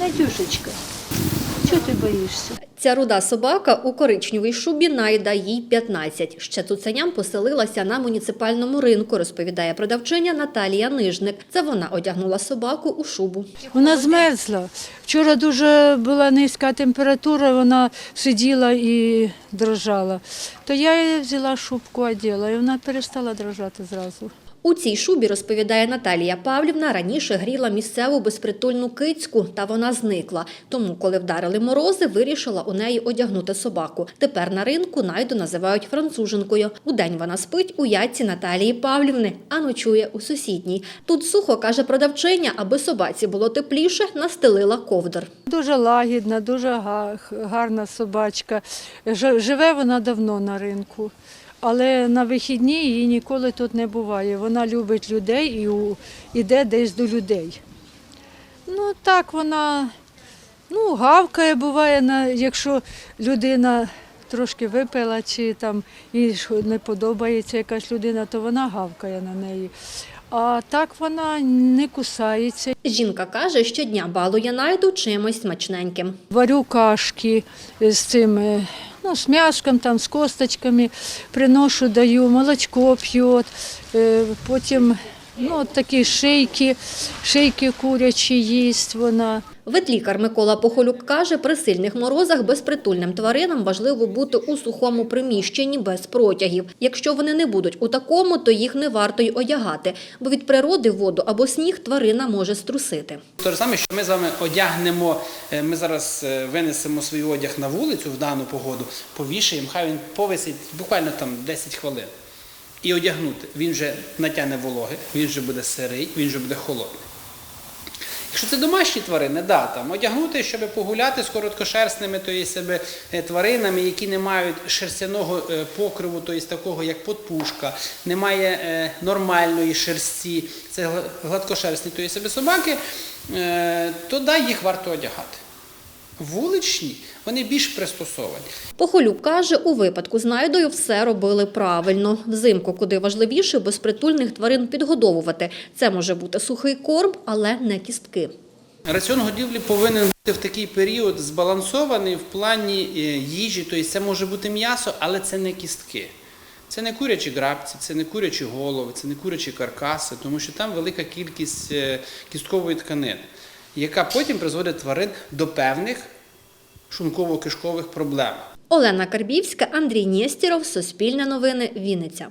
Надюшечка, чого ти боїшся? Ця руда собака у коричневій шубі найда їй 15. Ще цуценям поселилася на муніципальному ринку, розповідає продавчиня Наталія Нижник. Це вона одягнула собаку у шубу. Вона змерзла. Вчора дуже була низька температура, вона сиділа і дрожала. То я взяла шубку, одягла, і вона перестала дрожати зразу. У цій шубі, розповідає Наталія Павлівна, раніше гріла місцеву безпритульну кицьку, та вона зникла. Тому, коли вдарили морози, вирішила у неї одягнути собаку. Тепер на ринку найду називають француженкою. Удень вона спить у ятці Наталії Павлівни, а ночує у сусідній. Тут сухо, каже продавчиня, аби собаці було тепліше, настелила ковдр. Дуже лагідна, дуже гарна собачка. Живе вона давно на ринку. Але на вихідні її ніколи тут не буває. Вона любить людей і йде десь до людей. Ну так вона ну, гавкає, буває, якщо людина трошки випила чи там їй не подобається якась людина, то вона гавкає на неї. А так вона не кусається. Жінка каже, щодня балує найду чимось смачненьким. Варю кашки з цим, е, ну, з м'яском, там, з косточками, приношу, даю, молочко п'ють, е, потім ну, от такі шийки, шийки курячі їсть вона. Ветлікар Микола Похолюк каже, при сильних морозах безпритульним тваринам важливо бути у сухому приміщенні без протягів. Якщо вони не будуть у такому, то їх не варто й одягати, бо від природи воду або сніг тварина може струсити. Те ж саме, що ми з вами одягнемо, е, ми зараз е, винесемо свій одяг на вулицю в дану погоду, повішаємо, хай він повисить буквально там 10 хвилин. І одягнути. Він вже натягне вологи, він вже буде сирий, він вже буде холодний. Якщо це домашні тварини, да, там одягнути, щоб погуляти з короткошерстними то себе, е, тваринами, які не мають шерстяного е, покриву, то такого як подпушка, немає е, нормальної шерсті, це гладкошерстні то себе собаки, то да, їх варто одягати. Вуличні вони більш пристосовані. Похолюк каже, у випадку з найдою все робили правильно. Взимку, куди важливіше, безпритульних тварин підгодовувати. Це може бути сухий корм, але не кістки. Раціон годівлі повинен бути в такий період збалансований в плані е, їжі, тобто це може бути м'ясо, але це не кістки. Це не курячі грабці, це не курячі голови, це не курячі каркаси, тому що там велика кількість е, кісткової тканини, яка потім призводить тварин до певних шумково-кишкових проблем. Олена Карбівська, Андрій Нєстіров, Суспільне новини, Вінниця.